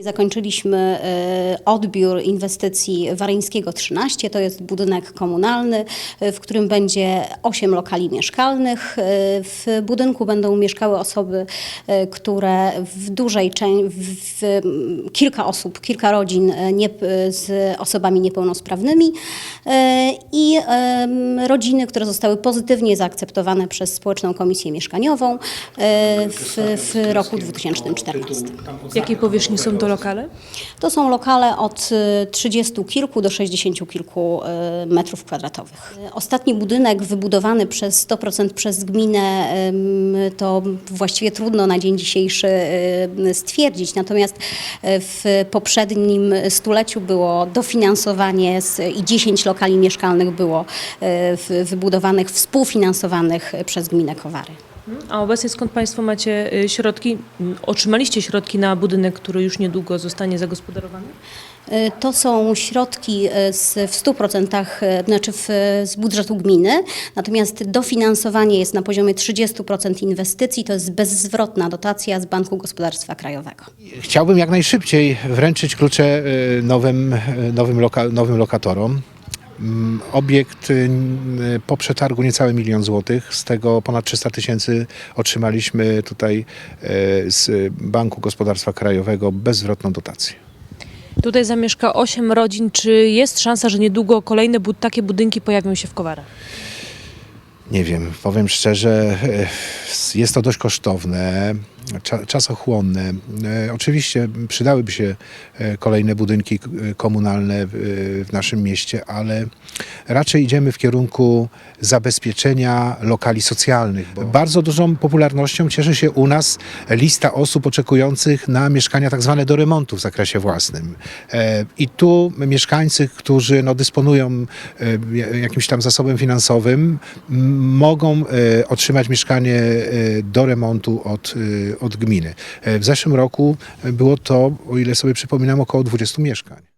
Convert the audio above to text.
Zakończyliśmy e, odbiór inwestycji Waryńskiego 13. To jest budynek komunalny, e, w którym będzie 8 lokali mieszkalnych. E, W budynku będą mieszkały osoby, które w dużej części, kilka osób, kilka rodzin nie, z osobami niepełnosprawnymi i rodziny, które zostały pozytywnie zaakceptowane przez Społeczną Komisję Mieszkaniową w, w roku 2014. Jakiej powierzchni są to lokale? To są lokale od y, 30 kilku do 60 kilku y, metrów kwadratowych. Y, Ostatni budynek wybudowany przez 100% przez gminę to właściwie trudno na dzień dzisiejszy y, stwierdzić. Natomiast y, w poprzednim stuleciu było dofinansowanie i 10 lokali mieszkalnych było y, wybudowanych, współfinansowanych przez gminę Kowary. A obecnie skąd Państwo macie y, środki? Otrzymaliście środki na budynek, który już niedługo zostanie zagospodarowany? Y, To są środki z, w 100%, y, znaczy w, z budżetu gminy, natomiast dofinansowanie jest na poziomie 30% inwestycji, to jest bezzwrotna dotacja z Banku Gospodarstwa Krajowego. Chciałbym jak najszybciej wręczyć klucze nowym, nowym, loka, nowym lokatorom. Mm, Obiekt y, po przetargu niecałe milion złotych, z tego ponad 300 tysięcy otrzymaliśmy tutaj y, z Banku Gospodarstwa Krajowego bezzwrotną dotację. Tutaj zamieszka 8 rodzin. Czy jest szansa, że niedługo kolejne bud- takie budynki pojawią się w Kowarach? Nie wiem, powiem szczerze, e, jest to dość kosztowne, czasochłonne. E, Oczywiście przydałyby się e, kolejne budynki k- komunalne w naszym mieście, ale raczej idziemy w kierunku zabezpieczenia lokali socjalnych. Bo bardzo dużą popularnością cieszy się u nas lista osób oczekujących na mieszkania tak zwane do remontu w zakresie własnym. E, I tu mieszkańcy, którzy no, dysponują e, jakimś tam zasobem finansowym, mogą e, otrzymać mieszkanie e, do remontu od, e, od gminy. E, W zeszłym roku było to, o ile sobie przypominam, około 20 mieszkań.